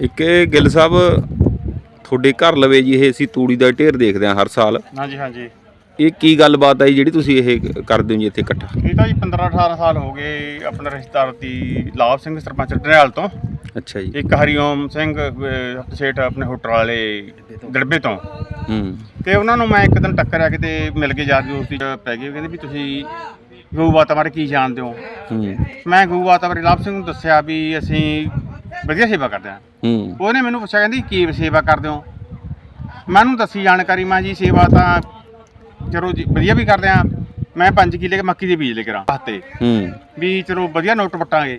ਇੱਕ ਇਹ ਗਿੱਲ ਸਾਹਿਬ ਤੁਹਾਡੇ ਘਰ ਲਵੇ ਜੀ ਇਹ ਅਸੀਂ ਤੂੜੀ ਦਾ ਢੇਰ ਦੇਖਦੇ ਹਾਂ ਹਰ ਸਾਲ। ਹਾਂਜੀ ਹਾਂਜੀ। ਇਹ ਕੀ ਗੱਲਬਾਤ ਜੀ ਜਿਹੜੀ ਤੁਸੀਂ ਇਹ ਕਰਦੇ ਹੋ ਜੀ ਇੱਥੇ ਇਕੱਠਾ? ਇਹ ਤਾਂ ਜੀ 15 18 ਸਾਲ ਹੋ ਗਏ ਆਪਣੇ ਰਿਸ਼ਤੇਦਾਰ ਦੀ ਲਾਭ ਸਿੰਘ ਸਰਪੰਚ ਡਰੇਲ ਤੋਂ। ਅੱਛਾ ਜੀ। ਇੱਕ ਹਰੀਓਮ ਸਿੰਘ ਅਹ, ਸੇਠ ਆਪਣੇ ਹੋਟਲ ਵਾਲੇ ਦੜਬੇ ਤੋਂ। ਹੂੰ। ਤੇ ਉਹਨਾਂ ਨੂੰ ਮੈਂ ਇੱਕ ਦਿਨ ਟੱਕਰਿਆ ਕਿਤੇ ਮਿਲ ਕੇ ਯਾਰ ਦੋਸਤੀ ਚ ਪੈ ਗਏ ਕਹਿੰਦੇ ਵੀ ਤੁਸੀਂ ਗਊ ਮਾਤਾ ਬਾਰੇ ਕੀ ਜਾਣਦੇ ਹੋ? ਮੈਂ ਗਊ ਮਾਤਾ ਬਾਰੇ ਲਾਭ ਸਿੰਘ ਨੂੰ ਦੱਸਿਆ ਵੀ ਅਸੀਂ ਵਧੀਆ ਸੇਵਾ ਕਰਦੇ ਹਾਂ ਹੂੰ। ਉਹਨੇ ਮੈਨੂੰ ਪੁੱਛਿਆ ਕਹਿੰਦੀ ਕੀ ਸੇਵਾ ਕਰਦੇ ਹੋ? ਮੈਂ ਉਹਨੂੰ ਦੱਸੀ ਜਾਣਕਾਰੀ ਮੈਂ ਜੀ ਸੇਵਾ ਤਾਂ ਚਲੋ ਜੀ ਵਧੀਆ ਵੀ ਕਰਦੇ ਆ। ਮੈਂ 5 ਕਿੱਲੇ ਮੱਕੀ ਦੇ ਬੀਜ ਲੈ ਕੇ ਰਾਂ ਹੱਤੇ ਹੂੰ। ਵੀ ਚਲੋ ਵਧੀਆ ਨੋਟ ਵਟਾਂਗੇ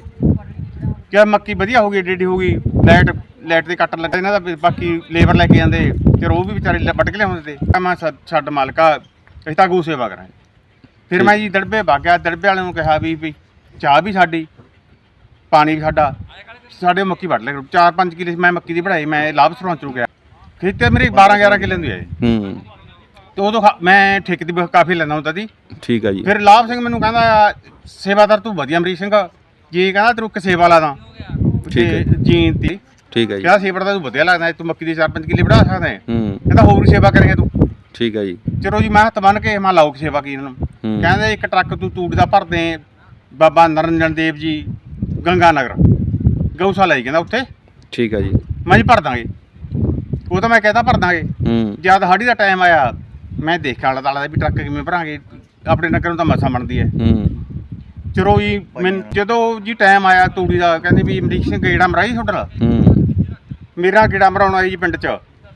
ਕਿ ਮੱਕੀ ਵਧੀਆ ਹੋ ਗਈ ਡੇਡੀ ਹੋ ਗਈ ਲਾਈਟ ਲਾਈਟ ਦੇ ਕੱਟ ਲੱਗੇ ਇਹਨਾਂ ਦਾ ਬਾਕੀ ਲੇਬਰ ਲੈ ਕੇ ਜਾਂਦੇ। ਚਲੋ ਉਹ ਵੀ ਵਿਚਾਰੇ ਵੱਢ ਕੇ ਲਿਆਉਂਦੇ ਤੇ। ਮੈਂ ਛੱਡ- ਮਾਲਕਾ ਅਸੀਂ ਤਾਂ ਗਊ ਸੇਵਾ ਕਰਾਂਗੇ। ਫਿਰ ਮੈਂ ਜੀ ਦੜਬੇ ਭਾਗਿਆ ਦੜਬੇ ਵਾਲਿਆਂ ਨੂੰ ਕਿਹਾ ਵੀ ਵੀ ਚਾਹ ਵੀ ਸਾਡੀ ਪਾਣੀ ਵੀ ਸਾਡਾ। ਸਾਡੇ ਮੱਕੀ ਵੱਢ ਲੈ। ਚਾਰ ਪੰਜ ਕਿੱਲੇ ਮੈਂ ਮੱਕੀ ਦੀ ਵਢਾਈ ਮੈਂ ਲਾਭ ਸਰਪੰਚ ਨੂੰ ਗਿਆ। ਖੇਤੇ ਮੇਰੇ 12 11 ਕਿੱਲੇ ਹੁੰਦੀ ਹੈ ਹੂੰ। ਤੇ ਉਦੋਂ ਖਾ- ਮੈਂ ਠੇਕੇ ਦੀ ਬ- ਕਾਫੀ ਲੈਂਦਾ ਹੁੰਦਾ ਸੀ। ਠੀਕ ਆ ਜੀ। ਫਿਰ ਲਾਭ ਸਿੰਘ ਮੈਨੂੰ ਕਹਿੰਦਾ ਸੇਵਾਦਾਰ ਤੂੰ ਵਧੀਆ ਅਮਰੀਕ ਸਿੰਘ ਜੀ ਕਹਿੰਦਾ ਤੈਨੂੰ ਇੱਕ ਸੇਵਾ ਲਾ ਦਾਂ ਠੀਕ ਹੈ। ਤੇ ਜੀਨ ਤੇ। ਠੀਕ ਆ ਜੀ। ਕਿਹਾ ਸੇਵਾਦਾਰ ਤੂੰ ਵਧੀਆ ਲੱਗਦਾ ਤੂੰ ਮੱਕੀ ਦੇ 4-5 ਕਿੱਲੇ ਵੜਾ ਸਕਦਾ ਹੈ। ਹੂੰ। ਕਹਿੰਦਾ ਹੋਰ ਵੀ ਸੇਵਾ ਕਰੇਗਾ ਤੂੰ। ਠੀਕ ਆ ਜੀ। ਚਲੋ ਜੀ ਮੈਂ ਹੱਥ ਬੰਨ ਕੇ ਮੈਂ ਲਾਉਕ ਸੇਵਾ ਕੀ ਇਹਨਾਂ ਨੂੰ। ਹੂੰ। ਕਹਿੰਦੇ ਇੱਕ ਟਰੱਕ ਤੂੰ ਤੂੜੀ ਦਾ ਭਰ ਦੇ ਬਾਬਾ ਨਰਨਜਨ ਦੇਵ ਜੀ ਗੰਗਾ ਨਗਰ। ਗਊਸ਼ਾਲਾ ਹੀ ਕਹਿੰਦਾ ਉੱਥੇ। ਠੀਕ ਆ ਜੀ। ਮੈਂ ਜੀ ਭਰ ਦਾਂਗੇ। ਉਹ ਤਾਂ ਮੈਂ ਕਹਿੰਦਾ ਭਰ ਦਾਂਗੇ। ਹੂੰ। ਜਦ ਹਾੜੀ ਦਾ ਟਾਈਮ ਆਇਆ ਮੈਂ ਦੇਖਿਆ ਆਲਾ ਦਾਲਾ ਦਾ ਵੀ ਟਰੱਕ ਕਿਵੇਂ ਭਰਾਂਗੇ। ਆਪਣੇ ਨਗਰ ਨੂੰ ਤਾਂ ਮਸਾ ਬਣਦੀ ਹੈ ਹੂੰ। ਚਲੋ ਜੀ ਮੈਂ ਜਦੋਂ ਜੀ ਟਾਈਮ ਆਇਆ ਤੂੜੀ ਦਾ ਕਹਿੰਦੇ ਵੀ ਅਮਰੀਕ ਸਿੰਘ ਗੇੜਾ ਮਰਾਈ ਤੁਹਾਡੇ? ਨਾਲ ਹੂੰ। ਮੇਰਾ ਗੇੜਾ ਮਰਾਉਣਾ ਜੀ ਪਿੰਡ 'ਚ।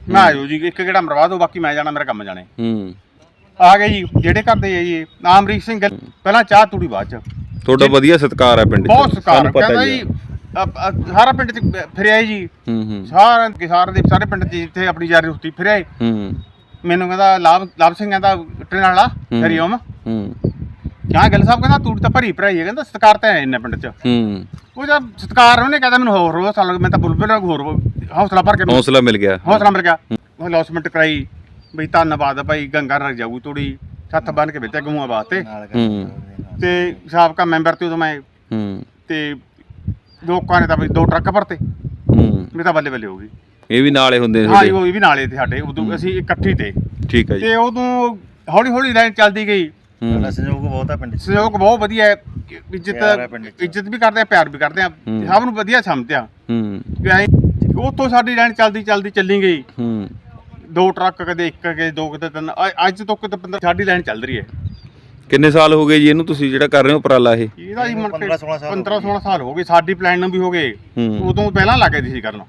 ਮੈਂ ਆਇਓ ਜੀ ਇੱਕ ਗੇੜਾ ਮਰਵਾ ਦਿਓ ਬਾਕੀ ਮੈਂ ਜਾਣਾ ਮੇਰਾ ਕੰਮ ਜਾਣੇ। ਹੂੰ। ਆ ਗਏ ਜੀ ਜਿਹੜੇ ਕਰਦੇ ਆ ਜੀ ਆ ਅਮਰੀਕ ਸਿੰਘ ਪਹਿਲਾਂ ਚਾਹ ਤੂੜੀ ਬਾਅਦ 'ਚ। ਤੁਹਾਡਾ ਵਧੀਆ ਸਤਿਕਾਰ ਹੈ ਪਿੰਡ 'ਚ। ਬਹੁਤ ਪਤਾ ਕਹਿੰਦਾ ਹੀ ਜੀ। ਅ- ਅ- ਸਾਰਾ ਪਿੰਡ 'ਚ ਫਿਰਿਆ ਜੀ। ਹੂੰ ਹੂੰ। ਸਾਰਾ ਕਿਸਾਰ ਦੇ ਸਾਰੇ ਪਿੰਡ 'ਚ ਜਿੱਥੇ ਆਪਣੀ ਯਾਰੀ ਦੋਸਤੀ ਫਿਰਿਆ ਜੀ। ਹੂੰ। ਮੈਨੂੰ ਕਹਿੰਦਾ ਲਾਭ ਲਾਭ ਸਿੰਘ ਕਹਿੰਦਾ ਟ੍ਰੇਨ ਵਾਲਾ। ਹਰੀਓਮ। ਹੂੰ। ਕਿਆ ਗੱਲ ਸਾਹਿਬ ਕਹਿੰਦਾ ਤੂੜੀ ਤਾਂ ਭਰੀ ਭਰਾਈ ਹੈ ਕਹਿੰਦਾ ਸਤਕਾਰ ਤਾਂ ਹੈ ਇੰਨੇ ਪਿੰਡ 'ਚ। ਹੂੰ। ਉਹ ਜਦ ਸਤਕਾਰ ਉਹਨੇ ਕਹਿੰਦਾ ਮੈਨੂੰ ਹੋਰ ਹੋਰ ਸਾਲ ਮੈਂ ਤਾਂ ਬੁਲਬੁਲ ਹੋਰ ਹੌਸਲਾ ਭਰ ਕੇ ਮੈਨੂੰ ਹੌਸਲਾ ਮਿਲ ਗਿਆ। ਹੌਸਲਾ ਮਿਲ ਗਿਆ। ਉਹ ਅਨਾਉਂਸਮੈਂਟ ਕਰਾਈ ਬਈ ਧੰਨਵਾਦ ਭਾਈ ਗੰਗਾ ਨਗਰ ਜਾਊ ਤੂੜੀ ਹੱਥ ਬੰਨ ਕੇ ਵੇਚਿਆ ਗਊਆਂ ਵਾਸਤੇ। ਹੂੰ। ਤੇ ਸਾਬਕਾ ਮੈਂਬਰ ਤੇ ਉਦੋਂ ਮੈਂ ਹੂੰ। ਤੇ ਲੋਕਾਂ ਨੇ ਤਾਂ ਦੋ ਟਰੱਕ ਭਰਤੇ। ਹੂੰ। ਮੇਰੇ ਤਾਂ ਬੱਲੇ ਬੱਲੇ ਹੋ ਗਈ। ਇਹ ਵੀ ਨਾਲੇ ਹੁੰਦੇ ਹਾਂ ਜੀ ਤੁਹਾਡੇ? ਉਹ ਵੀ ਨਾਲੇ ਤੇ ਸਾਡੇ। ਉਦੋਂ ਅਸੀਂ ਇਕੱਠੀ ਤੇ। ਠੀਕ ਆ ਜੀ। ਤੇ ਉਦੋਂ ਹੌਲੀ ਹੌਲੀ ਲਾਈਨ ਚੱਲਦੀ ਗਈ। ਹੂੰ। ਸਹਿਯੋਗ ਬਹੁਤ ਆ ਪਿੰਡ 'ਚ। ਸਹਿਯੋਗ ਬਹੁਤ ਵਧੀਆ ਹੈ। ਪਿਆਰ ਹੈ ਪਿੰਡ ਇੱਜ਼ਤ 'ਚ। ਇੱਜ਼ਤ ਵੀ ਕਰਦੇ ਆ ਪਿਆਰ ਵੀ ਕਰਦੇ ਆ। ਹੂੰ। ਸਭ ਨੂੰ ਵਧੀਆ ਸਮਝਦੇ ਆ। ਹੂੰ। ਕਿ ਐਂ ਉੱਥੋਂ ਸਾਡੀ ਲਾਈਨ ਚੱਲਦੀ ਚੱਲਦੀ ਚੱਲੀ ਗਈ। ਹੂੰ। ਦੋ ਟਰੱਕ ਕਦੇ ਇੱਕ ਕਦੇ ਦੋ ਕਦੇ ਤਿੰਨ। ਅ- ਅੱਜ ਤੋਂ ਕਿਤੇ 15 ਸਾਡੀ ਲਾਈਨ ਚੱਲ ਰਹੀ ਹੈ। ਕਿੰਨੇ ਸਾਲ ਹੋ ਗਏ ਜੀ ਇਹਨੂੰ ਤੁਸੀਂ ਜਿਹੜਾ ਕਰ ਰਹੇ ਹੋ ਉਪਰਾਲਾ ਇਹ? ਇਹਦਾ ਜੀ ਮੁੜ ਕੇ 15 16 ਸਾਲ 15 16 ਸਾਲ ਹੋ ਗਏ ਸਾਡੀ ਪਲਾਨ ਨੂੰ ਵੀ ਹੋ ਗਏ। ਹੂੰ। ਉਦੋਂ ਪਹਿਲਾਂ ਲੱਗੇ ਸੀ ਕਰਨ।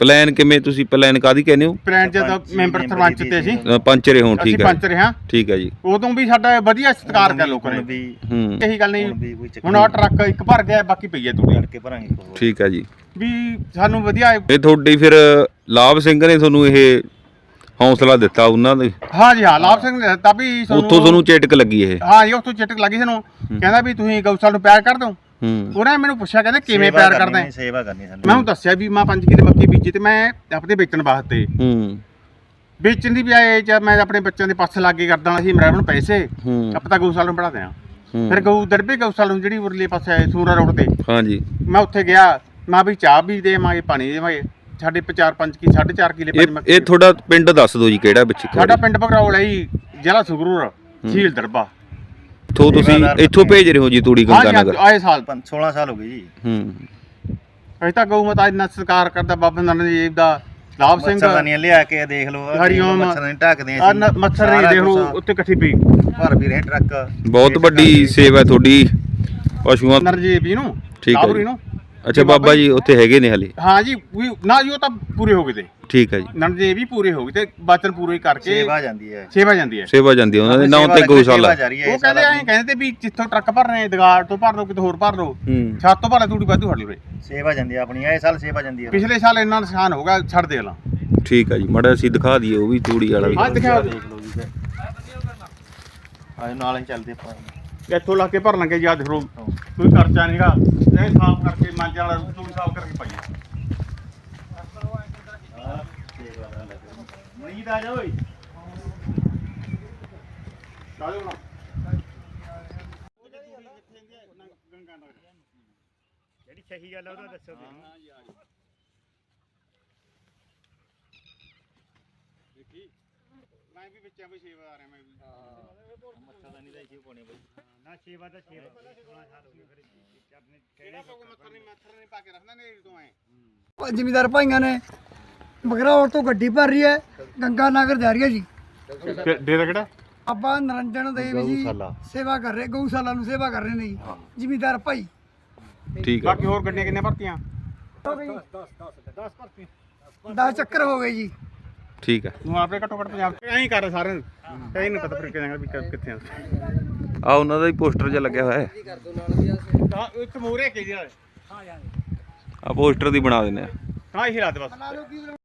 ਪਲਾਨ ਕਿਵੇਂ ਤੁਸੀਂ ਪਲਾਨ ਕਾਦੀ ਕਹਿੰਦੇ ਹੋ? ਪਲਾਨ ਜਦ ਮੈਂਬਰ ਸਰਪੰਚ ਤੇ ਸੀ। ਅ, ਪੰਚ ਰਹੇ ਹੋ ਅਸੀਂ ਠੀਕ ਹੈ। ਪੰਚ ਰਿਹਾ ਠੀਕ ਹੈ ਜੀ। ਉਦੋਂ ਵੀ ਸਾਡਾ ਵਧੀਆ ਸਤਿਕਾਰ ਕਰ ਲੋਕਾਂ ਨੇ। ਵੀ ਹੂੰ। ਇਹੀ ਗੱਲ ਹੁਣ ਨਹੀਂ ਵੀ ਕੋਈ ਚੱਕਰ ਹੁਣ ਆ ਟਰੱਕ ਇੱਕ ਭਰ ਗਿਆ ਬਾਕੀ ਪਈ ਹੈ ਤੂੜੀ। ਲੜ ਕੇ ਭਰਾਂਗੇ ਇੱਕ ਹੋਰ। ਠੀਕ ਹੈ ਜੀ। ਵੀ ਸਾਨੂੰ ਵਧੀਆ ਇਹ ਤੁਹਾਡੀ ਫਿਰ ਲਾਭ ਸਿੰਘ ਨੇ ਤੁਹਾਨੂੰ ਇਹ ਹੌਸਲਾ ਦਿੱਤਾ ਉਹਨਾਂ ਦੇ ਹਾਂ ਜੀ ਹਾਂ ਲਾਭ ਸਿੰਘ ਨੇ ਦਿੱਤਾ ਵੀ ਉੱਥੋਂ ਤੁਹਾਨੂੰ ਚੇਟਕ ਲੱਗੀ ਇਹ? ਹਾਂ ਜੀ ਉੱਥੋਂ ਚਿੱਟਕ ਲੱਗੀ ਸਾਨੂੰ। ਕਹਿੰਦਾ ਵੀ ਤੁਸੀਂ ਗਊਸ਼ਾਲਾ ਨੂੰ ਪਿਆਰ ਕਰਦੇ ਹੋ ਹੂੰ। ਉਹਨੇ ਮੈਨੂੰ ਪੁੱਛਿਆ ਕਹਿੰਦੇ ਕਿਵੇਂ ਪਿਆਰ ਕਰਦੇ? ਹੈ, ਸੇਵਾ ਕਰਨੀ ਸਾਨੂੰ। ਮੈਂ ਉਹਨੂੰ ਦੱਸਿਆ ਵੀ ਮੈਂ 5 ਕਿਲੇ ਮੱਕੀ ਬੀਜੀ ਤੇ ਮੈਂ ਆਪਣੇ ਵੇਚਣ ਵਾਸਤੇ। ਹੂੰ। ਵੇਚਣ ਦੀ ਬਜਾਏ ਜਦ ਮੈਂ ਆਪਣੇ ਬੱਚਿਆਂ ਦੇ ਪਾਸੇ ਲਾਗੇ ਕਰਦਾ ਸੀ ਮੇਰਾ ਨੂੰ ਪੈਸੇ। ਹੂੰ। ਆਪਾਂ ਤਾਂ ਗਊਸ਼ਾਲਾ ਨੂੰ ਪੜਾਦੇ ਆ। ਫਿਰ ਗਊ ਦਰਬੇ ਗਊਸ਼ਾਲਾ ਨੂੰ ਜਿਹੜੀ ਉਰਲੇ ਪਾਸੇ ਸੂਰਾ ਰੋਡ ਤੇ। ਹਾਂਜੀ ਮੈਂ ਉੱਥੇ ਗਿਆ ਮੈਂ ਵੀ ਚਾਹ ਵੀ ਦੇਵਾਂਗੇ ਪਾਣੀ ਦੇਵਾਂਗੇ। ਸਾਡੇ 4-5 ਕੀ 4.5 ਕਿਲੇ ਇਹ ਇਹ ਤੁਹਾਡਾ ਪਿੰਡ ਦੱਸ ਦਿਓ ਜੀ ਕਿਹੜਾ ਵਿੱਚ ਸਾਡਾ ਪਿੰਡ ਬਗਰੌਲ ਹੈ ਜੀ ਜ਼ਿਲ੍ਹਾ ਸੰਗਰੂਰ ਝੀਲ ਦਰਬਾ। ਇੱਥੋਂ ਤੁਸੀਂ ਇੱਥੋਂ ਭੇਜ ਰਹੇ ਹੋ ਜੀ ਤੂੜੀ ਹਾਂ ਗੰਗਾ ਨਗਰ ਆਏ ਸਾਲ ਪੰਜ- 16 ਸਾਲ ਹੋ ਗਏ ਜੀ। ਹੂੰ। ਅਸੀਂ ਤਾਂ ਗਊ ਮਾਤਾ ਇੰਨਾ ਸਤਿਕਾਰ ਕਰਦਾ ਬਾਬਾ ਨਾਨਕ ਦੇਵ ਦਾ ਲਾਭ ਸਿੰਘ। ਮੱਛਰਦਾਨੀਆਂ ਲਿਆ ਕੇ ਦੇਖ ਲਓ ਹਰੀਓਮ। ਮੱਛਰਦਾਨੀ ਢੱਕਦੇ ਆ ਨ- ਮੱਛਰ ਨਹੀਂ ਦੇਖ ਲਓ ਉੱਤੇ ਇਕੱਠੀ ਪਈ। ਭਰ ਵੀ ਰਹੇ ਟਰੱਕ। ਬਹੁਤ ਵੱਡੀ ਸੇਵਾ ਹੈ ਤੁਹਾਡੀ ਪਸ਼ੂਆਂ ਨਰਜੀਤ ਜੀ ਨੂੰ ਠੀਕ ਹੈ ਲਾਹੌਰੀ। ਨੂੰ। ਅੱਛਾ ਬਾਬਾ ਜੀ ਉੱਥੇ ਹੈਗੇ ਨੇ ਹਲੇ? ਹਾਂ ਜੀ ਵੀ ਨਾ ਜੀ ਉਹ ਤਾਂ ਪੂਰੇ ਹੋ ਗਏ ਤੇ। ਠੀਕ ਹੈ ਜੀ। ਨਰਜੀਤ ਵੀ ਪੂਰੇ ਹੋ ਗਏ ਤੇ ਬਚਨ ਪੂਰੇ ਕਰਕੇ ਸੇਵਾ ਜਾਂਦੀ ਹੈ। ਸੇਵਾ ਜਾਂਦੀ ਹੈ। ਸੇਵਾ ਜਾਂਦੀ ਹੈ ਉਹਨਾਂ ਦੇ ਨਾਂ ਤੇ ਗਊਸ਼ਾਲਾ। ਉਹ ਕਹਿੰਦੇ ਐਂ। ਕਹਿੰਦੇ ਤੇ ਵੀ ਜਿੱਥੋਂ ਟਰੱਕ ਭਰ ਰਹੇ ਦਗਾੜ ਤੋਂ ਭਰ ਲਓ ਕਿਤੇ ਹੋਰ ਭਰ ਲਓ ਛੱਤ ਤੋਂ ਭਰ ਤੂੜੀ ਵਾਧੂ ਫੜ ਲਓ ਸੇਵਾ ਜਾਂਦੀ ਹੈ ਆਪਣੀ ਇਹ ਸਾਲ ਸੇਵਾ ਜਾਂਦੀ ਹੈ। ਪਿਛਲੇ ਸਾਲ ਇੰਨਾ ਨੁਕਸਾਨ ਹੋ ਗਿਆ ਛੱਡ ਦੇ ਲਾ। ਠੀਕ ਹੈ ਜੀ ਮੜਾ ਅਸੀਂ ਦਿਖਾ ਦਈਏ ਉਹ ਵੀ ਤੂੜੀ ਵਾਲਾ ਵੀ। ਹਾਂ ਦਿਖਾ ਦੇਖ ਲਓ ਜੀ ਆਏ ਨਾਲ ਹੀ ਚੱਲਦੇ ਆਪਾਂ। ਇੱਥੋਂ ਲਾ ਕੇ ਭਰ ਲਾਂਗੇ ਯਾਦ ਕਰੋ ਕੋਈ ਖਰਚਾ ਨਹੀਂਗਾ ਇਹ ਸਾਫ਼ ਕਰਕੇ ਮੰਜ ਵਾਲਾ ਰੂਹ ਸਾਫ਼ ਕਰਕੇ ਪਾਈਏ। ਮਨੀਤ ਆ ਜਾ ਓਏ। ਚਾਲੂ ਨਾ ਜਿਹੜੀ ਸਹੀ ਗੱਲ ਆ ਉਹਦਾ ਦੱਸੋ ਹਾਂ ਯਾਰ। ਦੇਖੀ। ਮੈਂ ਵੀ ਵਿੱਚਾਂ ਵੀ ਸੇਵਾ ਆ ਰਿਹਾ ਮੈਂ ਵੀ। ਮੱਥਾ ਤਾਂ ਨਹੀਂ ਦਾ ਛੇ ਪਾਉਣੇ ਬਾਈ। ਨਾ ਸੇਵਾ ਤਾਂ ਸੇਵਾ 16 ਸਾਲ ਹੋ ਗਏ ਫਿਰ ਆਪਣੇ ਕਿਹੜਾ ਪਊਗਾ ਮੱਥਰ ਨਹੀਂ? ਮੱਥਰ ਨਹੀਂ ਪਾ ਕੇ ਰੱਖਦਾ ਨੇ ਤੋਂ ਐ। ਪ- ਜ਼ਿਮੀਂਦਾਰ ਭਾਈਆਂ ਨੇ ਬਗਰਾਵਰ ਤੋਂ ਗੱਡੀ ਭਰ ਰਹੀ ਹੈ ਗੰਗਾ ਨਗਰ ਜਾ ਰਹੀ ਹੈ ਜੀ। ਡੇਰਾ ਕਿਹੜਾ? ਆਪਾਂ ਨਰੰਜਨ ਦੇਵ ਜੀ ਸੇਵਾ ਕਰ ਰਹੇ ਗਊਸ਼ਾਲਾ ਨੂੰ ਸੇਵਾ ਕਰ ਰਹੇ ਨੇ ਜੀ। ਜ਼ਿਮੀਂਦਾਰ ਭਾਈ। ਠੀਕ ਹੈ। ਬਾਕੀ ਹੋਰ ਗੱਡੀਆਂ ਕਿੰਨੇ ਭਰਤੀਆਂ? 10 ਚੱਕਰ ਹੋ ਗਏ ਜੀ। ਠੀਕ ਹੈ। ਤੂੰ ਆਪੇ ਘੱਟੋ ਘੱਟ ਪੰਜਾਬ ਐਂ ਹੀ ਕਰ ਸਾਰਿਆਂ ਨੂੰ। ਕਈ ਨਹੀਂ ਪਤਾ ਫਿਰ ਕਿਹਨਾਂ ਵੀ ਕਿ- ਕਿੱਥੇ ਆ। ਆ ਉਹਨਾਂ ਦਾ ਹੀ ਪੋਸਟਰ ਜਿਹਾ ਲੱਗਿਆ ਹੋਇਆ ਹੈ। ਤਾਂ ਇੱਕ ਮੂਰੇ ਕੇ ਜੀ ਆ ਪੋਸਟਰ ਦੀ ਬਣਾ ਦਿੰਦੇ ਆ। ਤਾਂ ਹੀ ਲਾ ਦੇ ਬਸ।